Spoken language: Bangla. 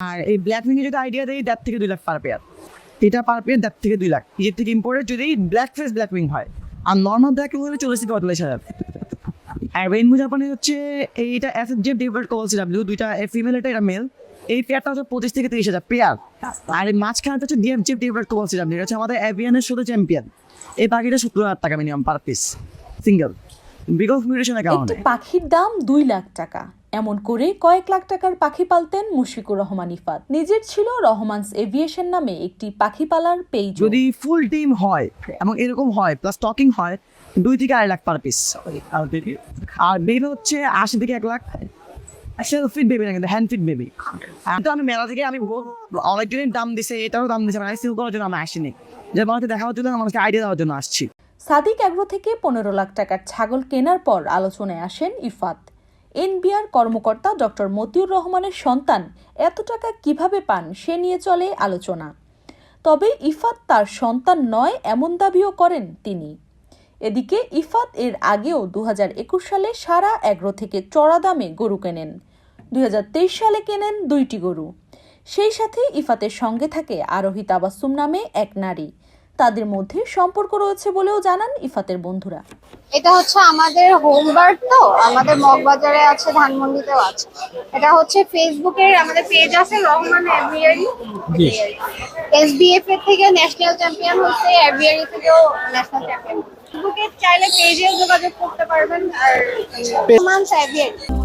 আর এই ব্ল্যাক উইং যদি আইডিয়া দেয় দেড় থেকে দুই লাখ পার পেয়ার এটা পার পেয়ার দেড় থেকে দুই লাখ। এর থেকে ইম্পোর্টেড যদি ব্ল্যাক ফেস ব্ল্যাক উইং হয়। আর নর্মাল ব্ল্যাক উইং হলে চল্লিশ থেকে পঁয়তাল্লিশ হাজার। আর রেইনবো জাপানি হচ্ছে এইটা এস এফ কলস ডাব্লিউ দুইটা ফিমেল এটা এটা মেল এই পেয়ারটা হচ্ছে পঁচিশ থেকে তিরিশ হাজার পেয়ার আর এই মাঝখানটা হচ্ছে ডিএফ কলস ডাব্লিউ এটা হচ্ছে আমাদের অ্যাভিয়ানের শুধু চ্যাম্পিয়ন এই পাখিটা সত্তর হাজার টাকা minimum per piece single because মিউটেশনের কারণে একটি পাখির দাম দুই লাখ টাকা। এমন করে কয়েক লাখ টাকার পাখি পালতেন মুশফিকুর রহমান ইফাত। নিজের ছিল রহমানস এভিয়েশন নামে একটি পাখি পালার পেজ যদি ফুল টিম হয় এবং এরকম হয় প্লাস টকিং হয় দুই থেকে আড়াই লাখ পার পিস আর বেবি হচ্ছে আশি থেকে এক লাখ। ফিট বেবি না কিন্তু হ্যান্ড ফিট বেবি তো আমি মেলা থেকে আমি অনেক দিনের দাম দিছে এটারও দাম দিছে মানে সেল করার জন্য আমি আসিনি। যে মানুষকে দেখানোর জন্য মানুষকে আইডিয়া দেওয়ার জন্য আসছি। সাদিক অ্যাগ্রো থেকে পনেরো লাখ টাকার ছাগল কেনার পর আলোচনায় আসেন ইফাত। এনবিআর কর্মকর্তা ডক্টর মতিউর রহমানের সন্তান এত টাকা কীভাবে পান সে নিয়ে চলে আলোচনা। তবে ইফাত তার সন্তান নয় এমন দাবিও করেন তিনি। এদিকে ইফাত এর আগেও দু হাজার একুশ সালে সারা অ্যাগ্রো থেকে চড়া দামে গরু কেনেন। দুই হাজার তেইশ সালে কেনেন দুইটি গরু। সেই সাথে ইফাতের সঙ্গে থাকে আরোহী তাবাসুম নামে এক নারী। তাদের মধ্যে সম্পর্ক রয়েছে বলেও জানান ইফাতের বন্ধুরা। এটা হচ্ছে আমাদের হোমবার্ক তো আমাদের মগবাজারে আছে ধানমন্ডিতেও আছে। এটা হচ্ছে ফেসবুকের আমাদের পেজ আছে রহমান অ্যাভিয়ারি এসবিএফ এর থেকে ন্যাশনাল চ্যাম্পিয়ন হচ্ছে অ্যাভিয়ারি থেকেও ন্যাশনাল চ্যাম্পিয়ন ফেসবুকে চাইলে পেজেও যোগাযোগ করতে পারবেন আর রহমান অ্যাভিয়ারি